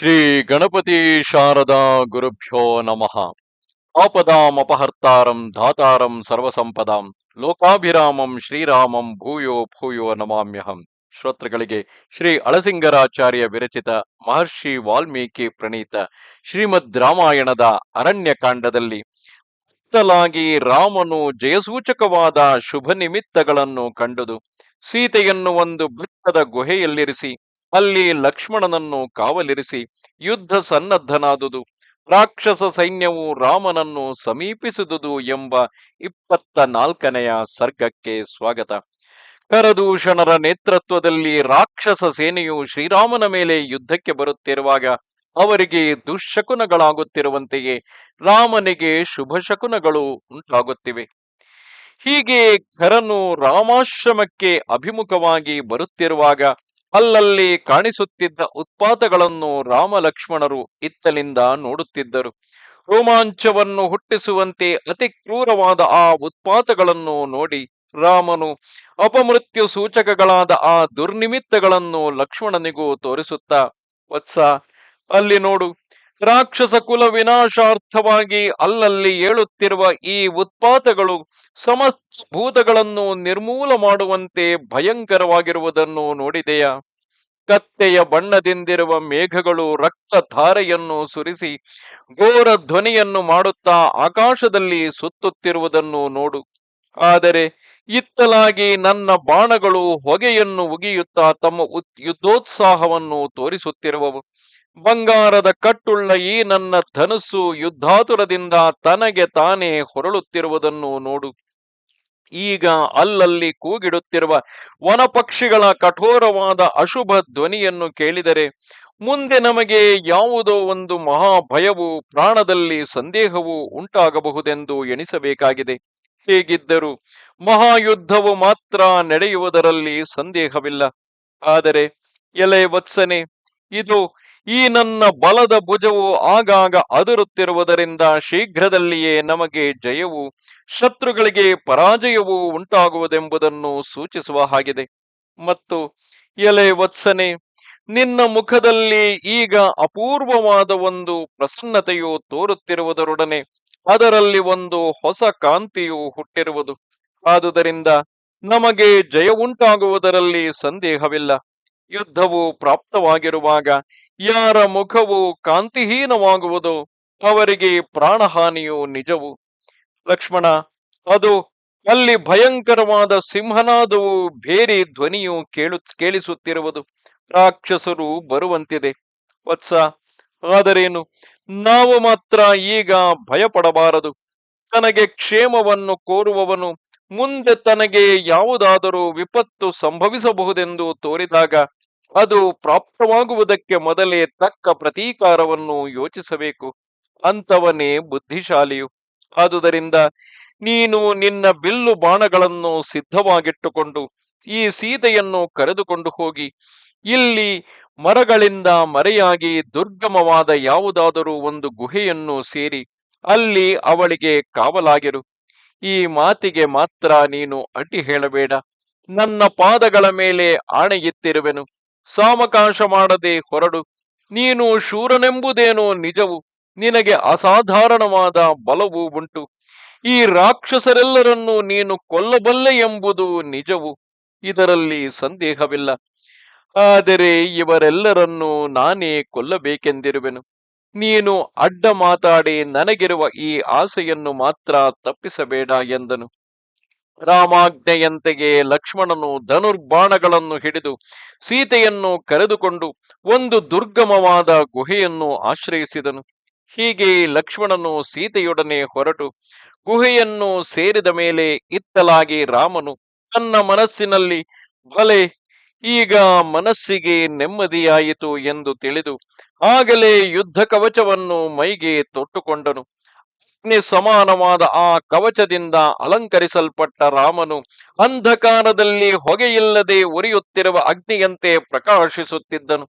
ಶ್ರೀ ಗಣಪತಿ ಶಾರದಾ ಗುರುಭ್ಯೋ ನಮಃ. ಆಪದಾಮಪಹರ್ತಾರಂ ಧಾತಾರಂ ಸರ್ವಸಂಪದಾಂ ಲೋಕಾಭಿರಾಮಂ ಶ್ರೀರಾಮಂ ಭೂಯೋ ಭೂಯೋ ನಮಾಮ್ಯಹಂ. ಶ್ರೋತೃಗಳಿಗೆ ಶ್ರೀ ಅಳಸಿಂಗರಾಚಾರ್ಯ ವಿರಚಿತ ಮಹರ್ಷಿ ವಾಲ್ಮೀಕಿ ಪ್ರಣೀತ ಶ್ರೀಮದ್ ರಾಮಾಯಣದ ಅರಣ್ಯಕಾಂಡದಲ್ಲಿ ಅತ್ತಲಾಗಿ ರಾಮನು ಜಯಸೂಚಕವಾದ ಶುಭ ನಿಮಿತ್ತಗಳನ್ನು ಕಂಡುದು, ಸೀತೆಯನ್ನು ಒಂದು ಬೆಟ್ಟದ ಗುಹೆಯಲ್ಲಿರಿಸಿ ಅಲ್ಲಿ ಲಕ್ಷ್ಮಣನನ್ನು ಕಾವಲಿರಿಸಿ ಯುದ್ಧ ಸನ್ನದ್ಧನಾದುದು. ರಾಕ್ಷಸ ಸೈನ್ಯವು ರಾಮನನ್ನು ಸಮೀಪಿಸಿದುದು ಎಂಬ ಇಪ್ಪತ್ತ ನಾಲ್ಕನೆಯ ಸರ್ಗಕ್ಕೆ ಸ್ವಾಗತ. ಕರದೂಷಣರ ನೇತೃತ್ವದಲ್ಲಿ ರಾಕ್ಷಸ ಸೇನೆಯು ಶ್ರೀರಾಮನ ಮೇಲೆ ಯುದ್ಧಕ್ಕೆ ಬರುತ್ತಿರುವಾಗ ಅವರಿಗೆ ದುಶ್ಶಕುನಗಳಾಗುತ್ತಿರುವಂತೆಯೇ ರಾಮನಿಗೆ ಶುಭ ಶಕುನಗಳು ಉಂಟಾಗುತ್ತಿವೆ. ಹೀಗೆ ಕರನು ರಾಮಾಶ್ರಮಕ್ಕೆ ಅಭಿಮುಖವಾಗಿ ಬರುತ್ತಿರುವಾಗ ಅಲ್ಲಲ್ಲಿ ಕಾಣಿಸುತ್ತಿದ್ದ ಉತ್ಪಾತಗಳನ್ನು ರಾಮ ಲಕ್ಷ್ಮಣರು ಇತ್ತಲಿಂದ ನೋಡುತ್ತಿದ್ದರು. ರೋಮಾಂಚವನ್ನು ಹುಟ್ಟಿಸುವಂತೆ ಅತಿ ಕ್ರೂರವಾದ ಆ ಉತ್ಪಾತಗಳನ್ನು ನೋಡಿ ರಾಮನು ಅಪಮೃತ್ಯು ಸೂಚಕಗಳಾದ ಆ ದುರ್ನಿಮಿತ್ತಗಳನ್ನು ಲಕ್ಷ್ಮಣನಿಗೂ ತೋರಿಸುತ್ತಾ, ವತ್ಸ, ಅಲ್ಲಿ ನೋಡು. ರಾಕ್ಷಸ ಕುಲ ವಿನಾಶಾರ್ಥವಾಗಿ ಅಲ್ಲಲ್ಲಿ ಏಳುತ್ತಿರುವ ಈ ಉತ್ಪಾತಗಳು ಸಮಸ್ತ ಭೂತಗಳನ್ನು ನಿರ್ಮೂಲ ಮಾಡುವಂತೆ ಭಯಂಕರವಾಗಿರುವುದನ್ನು ನೋಡಿದೆಯಾ? ಕತ್ತೆಯ ಬಣ್ಣದಿಂದಿರುವ ಮೇಘಗಳು ರಕ್ತ ಧಾರೆಯನ್ನು ಸುರಿಸಿ ಘೋರ ಧ್ವನಿಯನ್ನು ಮಾಡುತ್ತಾ ಆಕಾಶದಲ್ಲಿ ಸುತ್ತುತ್ತಿರುವುದನ್ನು ನೋಡು. ಆದರೆ ಇತ್ತಲಾಗಿ ನನ್ನ ಬಾಣಗಳು ಹೊಗೆಯನ್ನು ಉಗಿಯುತ್ತಾ ತಮ್ಮ ಯುದ್ಧೋತ್ಸಾಹವನ್ನು ತೋರಿಸುತ್ತಿರುವವು. ಬಂಗಾರದ ಕಟ್ಟುಳ್ಳ ಈ ನನ್ನ ಧನುಸ್ಸು ಯುದ್ಧಾತುರದಿಂದ ತನಗೆ ತಾನೇ ಹೊರಳುತ್ತಿರುವುದನ್ನು ನೋಡು. ಈಗ ಅಲ್ಲಲ್ಲಿ ಕೂಗಿಡುತ್ತಿರುವ ವನಪಕ್ಷಿಗಳ ಕಠೋರವಾದ ಅಶುಭ ಧ್ವನಿಯನ್ನು ಕೇಳಿದರೆ ಮುಂದೆ ನಮಗೆ ಯಾವುದೋ ಒಂದು ಮಹಾಭಯವು ಪ್ರಾಣದಲ್ಲಿ ಸಂದೇಹವು ಉಂಟಾಗಬಹುದೆಂದು ಎಣಿಸಬೇಕಾಗಿದೆ. ಹೇಗಿದ್ದರೂ ಮಹಾಯುದ್ಧವು ಮಾತ್ರ ನಡೆಯುವುದರಲ್ಲಿ ಸಂದೇಹವಿಲ್ಲ. ಆದರೆ ಎಲೆ ವತ್ಸನೆ, ಇದು ಈ ನನ್ನ ಬಲದ ಭುಜವು ಆಗಾಗ ಅದರುತ್ತಿರುವುದರಿಂದ ಶೀಘ್ರದಲ್ಲಿಯೇ ನಮಗೆ ಜಯವು, ಶತ್ರುಗಳಿಗೆ ಪರಾಜಯವು ಉಂಟಾಗುವುದೆಂಬುದನ್ನು ಸೂಚಿಸುವ ಹಾಗಿದೆ. ಮತ್ತು ಎಲೆ ವತ್ಸನೆ, ನಿನ್ನ ಮುಖದಲ್ಲಿ ಈಗ ಅಪೂರ್ವವಾದ ಒಂದು ಪ್ರಸನ್ನತೆಯು ತೋರುತ್ತಿರುವುದರೊಡನೆ ಅದರಲ್ಲಿ ಒಂದು ಹೊಸ ಕಾಂತಿಯು ಹುಟ್ಟಿರುವುದು. ಆದುದರಿಂದ ನಮಗೆ ಜಯವುಂಟಾಗುವುದರಲ್ಲಿ ಸಂದೇಹವಿಲ್ಲ. ಯುದ್ಧವು ಪ್ರಾಪ್ತವಾಗಿರುವಾಗ ಯಾರ ಮುಖವು ಕಾಂತಿಹೀನವಾಗುವುದು, ಅವರಿಗೆ ಪ್ರಾಣಹಾನಿಯು ನಿಜವು. ಲಕ್ಷ್ಮಣ, ಅದು ಅಲ್ಲಿ ಭಯಂಕರವಾದ ಸಿಂಹನಾದವು ಬೇರೆ ಧ್ವನಿಯು ಕೇಳು, ಕೇಳಿಸುತ್ತಿರುವುದು ರಾಕ್ಷಸರು ಬರುವಂತಿದೆ. ವತ್ಸ, ಆದರೇನು? ನಾವು ಮಾತ್ರ ಈಗ ಭಯಪಡಬಾರದು. ತನಗೆ ಕ್ಷೇಮವನ್ನು ಕೋರುವವನು ಮುಂದೆ ತನಗೆ ಯಾವುದಾದರೂ ವಿಪತ್ತು ಸಂಭವಿಸಬಹುದೆಂದು ತೋರಿದಾಗ ಅದು ಪ್ರಾಪ್ತವಾಗುವುದಕ್ಕೆ ಮೊದಲೇ ತಕ್ಕ ಪ್ರತೀಕಾರವನ್ನು ಯೋಚಿಸಬೇಕು. ಅಂತವನೇ ಬುದ್ಧಿಶಾಲಿಯು. ಆದುದರಿಂದ ನೀನು ನಿನ್ನ ಬಿಲ್ಲು ಬಾಣಗಳನ್ನು ಸಿದ್ಧವಾಗಿಟ್ಟುಕೊಂಡು ಈ ಸೀತೆಯನ್ನು ಕರೆದುಕೊಂಡು ಹೋಗಿ. ಇಲ್ಲಿ ಮರಗಳಿಂದ ಮರೆಯಾಗಿ ದುರ್ಗಮವಾದ ಯಾವುದಾದರೂ ಒಂದು ಗುಹೆಯನ್ನು ಸೇರಿ ಅಲ್ಲಿ ಅವಳಿಗೆ ಕಾವಲಾಗಿರು. ಈ ಮಾತಿಗೆ ಮಾತ್ರ ನೀನು ಅಡ್ಡಿ ಹೇಳಬೇಡ. ನನ್ನ ಪಾದಗಳ ಮೇಲೆ ಆಣೆಯಿತ್ತಿರುವೆನು ಸಾವಕಾಶ ಮಾಡದೆ ಹೊರಡು. ನೀನು ಶೂರನೆಂಬುದೇನೋ ನಿಜವು. ನಿನಗೆ ಅಸಾಧಾರಣವಾದ ಬಲವೂ ಉಂಟು. ಈ ರಾಕ್ಷಸರೆಲ್ಲರನ್ನೂ ನೀನು ಕೊಲ್ಲಬಲ್ಲೆ ಎಂಬುದು ನಿಜವು. ಇದರಲ್ಲಿ ಸಂದೇಹವಿಲ್ಲ. ಆದರೆ ಇವರೆಲ್ಲರನ್ನೂ ನಾನೇ ಕೊಲ್ಲಬೇಕೆಂದಿರುವೆನು. ನೀನು ಅಡ್ಡ ಮಾತಾಡಿ ನನಗಿರುವ ಈ ಆಸೆಯನ್ನು ಮಾತ್ರ ತಪ್ಪಿಸಬೇಡ ಎಂದನು. ರಾಮಾಜ್ಞೆಯಂತೆಯೇ ಲಕ್ಷ್ಮಣನು ಧನುರ್ಬಾಣಗಳನ್ನು ಹಿಡಿದು ಸೀತೆಯನ್ನು ಕರೆದುಕೊಂಡು ಒಂದು ದುರ್ಗಮವಾದ ಗುಹೆಯನ್ನು ಆಶ್ರಯಿಸಿದನು. ಹೀಗೆ ಲಕ್ಷ್ಮಣನು ಸೀತೆಯೊಡನೆ ಹೊರಟು ಗುಹೆಯನ್ನು ಸೇರಿದ ಮೇಲೆ ಇತ್ತಲಾಗಿ ರಾಮನು ತನ್ನ ಮನಸ್ಸಿನಲ್ಲಿ ಬಲೆ ಈಗ ಮನಸ್ಸಿಗೆ ನೆಮ್ಮದಿಯಾಯಿತು ಎಂದು ತಿಳಿದು ಆಗಲೇ ಯುದ್ಧ ಕವಚವನ್ನು ಮೈಗೆ ತೊಟ್ಟುಕೊಂಡನು. ಅಗ್ನಿ ಸಮಾನವಾದ ಆ ಕವಚದಿಂದ ಅಲಂಕರಿಸಲ್ಪಟ್ಟ ರಾಮನು ಅಂಧಕಾರದಲ್ಲಿ ಹೊಗೆಯಿಲ್ಲದೆ ಉರಿಯುತ್ತಿರುವ ಅಗ್ನಿಯಂತೆ ಪ್ರಕಾಶಿಸುತ್ತಿದ್ದನು.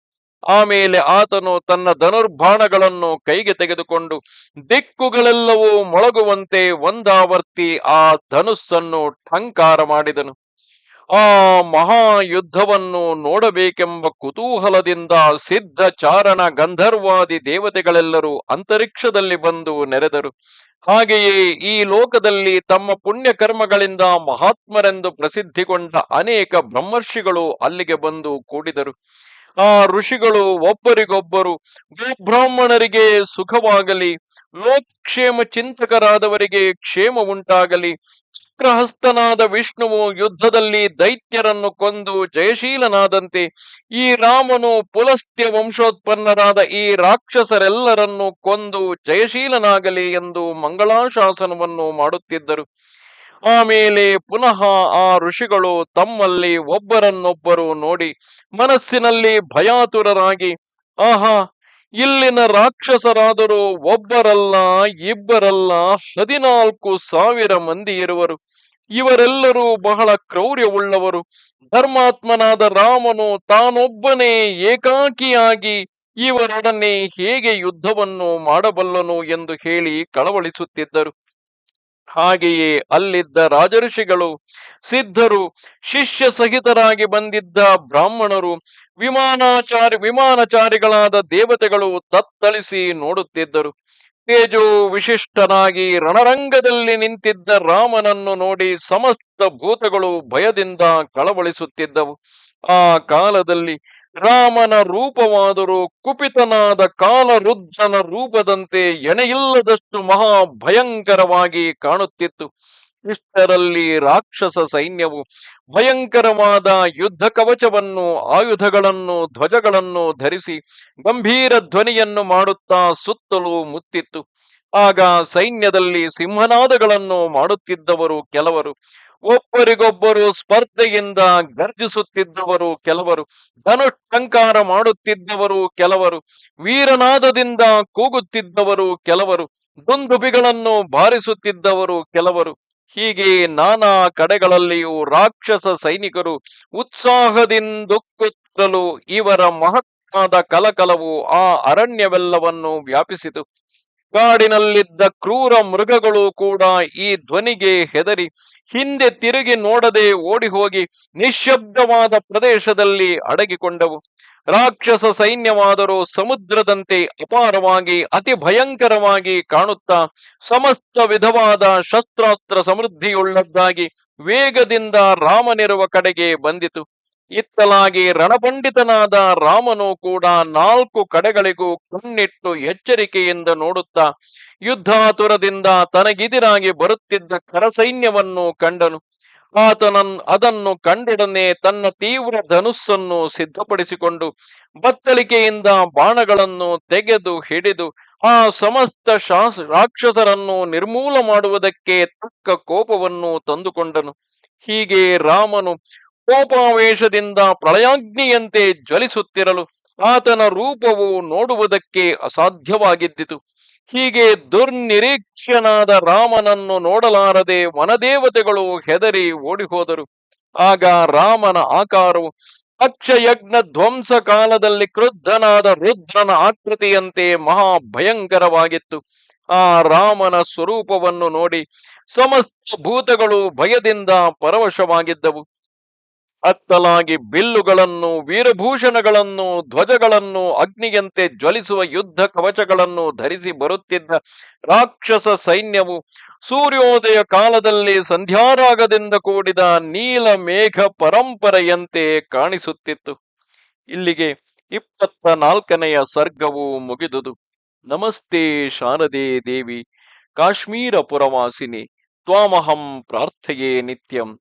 ಆಮೇಲೆ ಆತನು ತನ್ನ ಧನುರ್ಬಾಣಗಳನ್ನು ಕೈಗೆ ತೆಗೆದುಕೊಂಡು ದಿಕ್ಕುಗಳೆಲ್ಲವೂ ಮೊಳಗುವಂತೆ ಒಂದಾವರ್ತಿ ಆ ಧನುಸ್ಸನ್ನು ಠಂಕಾರ ಮಾಡಿದನು. ಆ ಮಹಾಯುದ್ಧವನ್ನು ನೋಡಬೇಕೆಂಬ ಕುತೂಹಲದಿಂದ ಸಿದ್ಧ ಚಾರಣ ಗಂಧರ್ವಾದಿ ದೇವತೆಗಳೆಲ್ಲರೂ ಅಂತರಿಕ್ಷದಲ್ಲಿ ಬಂದು ನೆರೆದರು. ಹಾಗೆಯೇ ಈ ಲೋಕದಲ್ಲಿ ತಮ್ಮ ಪುಣ್ಯ ಕರ್ಮಗಳಿಂದ ಮಹಾತ್ಮರೆಂದು ಪ್ರಸಿದ್ಧಿಗೊಂಡ ಅನೇಕ ಬ್ರಹ್ಮರ್ಷಿಗಳು ಅಲ್ಲಿಗೆ ಬಂದು ಕೂಡಿದರು. ಆ ಋಷಿಗಳು ಒಬ್ಬರಿಗೊಬ್ಬರು ಗೋಬ್ರಾಹ್ಮಣರಿಗೆ ಸುಖವಾಗಲಿ, ಲೋಕಕ್ಷೇಮ ಚಿಂತಕರಾದವರಿಗೆ ಕ್ಷೇಮ ಉಂಟಾಗಲಿ ಚಕ್ರಹಸ್ತನಾದ ವಿಷ್ಣುವು ಯುದ್ಧದಲ್ಲಿ ದೈತ್ಯರನ್ನು ಕೊಂದು ಜಯಶೀಲನಾದಂತೆ ಈ ರಾಮನು ಪುಲಸ್ತ್ಯ ವಂಶೋತ್ಪನ್ನರಾದ ಈ ರಾಕ್ಷಸರೆಲ್ಲರನ್ನು ಕೊಂದು ಜಯಶೀಲನಾಗಲಿ ಎಂದು ಮಂಗಳಾಶಾಸನವನ್ನು ಮಾಡುತ್ತಿದ್ದರು. ಆಮೇಲೆ ಪುನಃ ಆ ಋಷಿಗಳು ತಮ್ಮಲ್ಲಿ ಒಬ್ಬರನ್ನೊಬ್ಬರು ನೋಡಿ ಮನಸ್ಸಿನಲ್ಲಿ ಭಯಾತುರರಾಗಿ, ಆಹಾ ಇಲ್ಲಿನ ರಾಕ್ಷಸರಾದರೂ ಒಬ್ಬರಲ್ಲ, ಇಬ್ಬರಲ್ಲ ಹದಿನಾಲ್ಕು ಸಾವಿರ ಮಂದಿ ಇರುವರು. ಇವರೆಲ್ಲರೂ ಬಹಳ ಕ್ರೌರ್ಯವುಳ್ಳವರು. ಧರ್ಮಾತ್ಮನಾದ ರಾಮನು ತಾನೊಬ್ಬನೇ ಏಕಾಕಿಯಾಗಿ ಇವರೊಡನೆ ಹೇಗೆ ಯುದ್ಧವನ್ನು ಮಾಡಬಲ್ಲನು ಎಂದು ಹೇಳಿ ಕಳವಳಿಸುತ್ತಿದ್ದರು. ಹಾಗೆಯೇ ಅಲ್ಲಿದ್ದ ರಾಜಋಷಿಗಳು ಸಿದ್ಧರು ಶಿಷ್ಯ ಸಹಿತರಾಗಿ ಬಂದಿದ್ದ ಬ್ರಾಹ್ಮಣರು ವಿಮಾನಾಚಾರಿ ವಿಮಾನಚಾರಿಗಳಾದ ದೇವತೆಗಳು ತತ್ತಳಿಸಿ ನೋಡುತ್ತಿದ್ದರು. ತೇಜೋ ವಿಶಿಷ್ಟನಾಗಿ ರಣರಂಗದಲ್ಲಿ ನಿಂತಿದ್ದ ರಾಮನನ್ನು ನೋಡಿ ಸಮಸ್ತ ಭೂತಗಳು ಭಯದಿಂದ ಕಳವಳಿಸುತ್ತಿದ್ದವು. ಆ ಕಾಲದಲ್ಲಿ ರಾಮನ ರೂಪವಾದರೂ ಕುಪಿತನಾದ ಕಾಲರುದ್ರನ ರೂಪದಂತೆ ಎಣೆಯಿಲ್ಲದಷ್ಟು ಮಹಾ ಭಯಂಕರವಾಗಿ ಕಾಣುತ್ತಿತ್ತು. ಇಷ್ಟರಲ್ಲಿ ರಾಕ್ಷಸ ಸೈನ್ಯವು ಭಯಂಕರವಾದ ಯುದ್ಧ ಕವಚವನ್ನು, ಆಯುಧಗಳನ್ನು, ಧ್ವಜಗಳನ್ನು ಧರಿಸಿ ಗಂಭೀರ ಧ್ವನಿಯನ್ನು ಮಾಡುತ್ತಾ ಸುತ್ತಲೂ ಮುತ್ತಿತ್ತು. ಆಗ ಸೈನ್ಯದಲ್ಲಿ ಸಿಂಹನಾದಗಳನ್ನು ಮಾಡುತ್ತಿದ್ದವರು ಕೆಲವರು, ಒಬ್ಬರಿಗೊಬ್ಬರು ಸ್ಪರ್ಧೆಯಿಂದ ಗರ್ಜಿಸುತ್ತಿದ್ದವರು ಕೆಲವರು, ಧನುಷ್ಠಂಕಾರ ಮಾಡುತ್ತಿದ್ದವರು ಕೆಲವರು, ವೀರನಾದದಿಂದ ಕೂಗುತ್ತಿದ್ದವರು ಕೆಲವರು, ದುಂದುಬಿಗಳನ್ನು ಬಾರಿಸುತ್ತಿದ್ದವರು ಕೆಲವರು. ಹೀಗೆ ನಾನಾ ಕಡೆಗಳಲ್ಲಿಯೂ ರಾಕ್ಷಸ ಸೈನಿಕರು ಉತ್ಸಾಹದಿಂದುಕ್ಕುತ್ತಲೂ ಇವರ ಮಹತ್ವದ ಕಲಕಲವು ಆ ಅರಣ್ಯವೆಲ್ಲವನ್ನು ವ್ಯಾಪಿಸಿತು. ಕಾಡಿನಲ್ಲಿದ್ದ ಕ್ರೂರ ಮೃಗಗಳು ಕೂಡ ಈ ಧ್ವನಿಗೆ ಹೆದರಿ ಹಿಂದೆ ತಿರುಗಿ ನೋಡದೆ ಓಡಿ ಹೋಗಿ ನಿಶ್ಶಬ್ದವಾದ ಪ್ರದೇಶದಲ್ಲಿ ಅಡಗಿಕೊಂಡವು. ರಾಕ್ಷಸ ಸೈನ್ಯವಾದರೂ ಸಮುದ್ರದಂತೆ ಅಪಾರವಾಗಿ, ಅತಿ ಭಯಂಕರವಾಗಿ ಕಾಣುತ್ತಾ, ಸಮಸ್ತ ವಿಧವಾದ ಶಸ್ತ್ರಾಸ್ತ್ರ ಸಮೃದ್ಧಿಯುಳ್ಳದ್ದಾಗಿ ವೇಗದಿಂದ ರಾಮನಿರುವ ಕಡೆಗೆ ಬಂದಿತು. ಇತ್ತಲಾಗಿ ರಣಪಂಡಿತನಾದ ರಾಮನು ಕೂಡ ನಾಲ್ಕು ಕಡೆಗಳಿಗೂ ಕಣ್ಣಿಟ್ಟು ಎಚ್ಚರಿಕೆಯಿಂದ ನೋಡುತ್ತಾ ಯುದ್ಧಾತುರದಿಂದ ತನಗಿದಿರಾಗಿ ಬರುತ್ತಿದ್ದ ಕರಸೈನ್ಯವನ್ನು ಕಂಡನು. ಆತನನ್, ಅದನ್ನು ಕಂಡೊಡನೆ ತನ್ನ ತೀವ್ರ ಧನುಸ್ಸನ್ನು ಸಿದ್ಧಪಡಿಸಿಕೊಂಡು ಬತ್ತಳಿಕೆಯಿಂದ ಬಾಣಗಳನ್ನು ತೆಗೆದು ಹಿಡಿದು ಆ ಸಮಸ್ತ ಶಾಸ್, ರಾಕ್ಷಸರನ್ನು ನಿರ್ಮೂಲ ಮಾಡುವುದಕ್ಕೆ ತಕ್ಕ ಕೋಪವನ್ನು ತಂದುಕೊಂಡನು. ಹೀಗೆ ರಾಮನು ಕೋಪಾವೇಶದಿಂದ ಪ್ರಳಯಾಗ್ನಿಯಂತೆ ಜ್ವಲಿಸುತ್ತಿರಲು ಆತನ ರೂಪವು ನೋಡುವುದಕ್ಕೆ ಅಸಾಧ್ಯವಾಗಿದ್ದಿತು. ಹೀಗೆ ದುರ್ನಿರೀಕ್ಷನಾದ ರಾಮನನ್ನು ನೋಡಲಾರದೆ ವನದೇವತೆಗಳು ಹೆದರಿ ಓಡಿಹೋದರು. ಆಗ ರಾಮನ ಆಕಾರವು ಅಕ್ಷಯಜ್ಞ ಧ್ವಂಸ ಕಾಲದಲ್ಲಿ ಕ್ರುದ್ಧನಾದ ರುದ್ರನ ಆಕೃತಿಯಂತೆ ಮಹಾಭಯಂಕರವಾಗಿತ್ತು. ಆ ರಾಮನ ಸ್ವರೂಪವನ್ನು ನೋಡಿ ಸಮಸ್ತ ಭೂತಗಳು ಭಯದಿಂದ ಪರವಶವಾಗಿದ್ದವು. ಅತ್ತಲಾಗಿ ಬಿಲ್ಲುಗಳನ್ನು, ವೀರಭೂಷಣಗಳನ್ನು, ಧ್ವಜಗಳನ್ನು, ಅಗ್ನಿಯಂತೆ ಜ್ವಲಿಸುವ ಯುದ್ಧ ಕವಚಗಳನ್ನು ಧರಿಸಿ ಬರುತ್ತಿದ್ದ ರಾಕ್ಷಸ ಸೈನ್ಯವು ಸೂರ್ಯೋದಯ ಕಾಲದಲ್ಲಿ ಸಂಧ್ಯಾರಾಗದಿಂದ ಕೂಡಿದ ನೀಲ ಮೇಘ ಪರಂಪರೆಯಂತೆ ಕಾಣಿಸುತ್ತಿತ್ತು. ಇಲ್ಲಿಗೆ ಇಪ್ಪತ್ತ ನಾಲ್ಕನೆಯ ಸರ್ಗವು ಮುಗಿದುದು. ನಮಸ್ತೆ ಶಾರದೆ ದೇವಿ, ಕಾಶ್ಮೀರ ಪುರವಾಸಿನಿ, ತ್ವಾಮಹಂ ಪ್ರಾರ್ಥೆಯೇ ನಿತ್ಯಂ.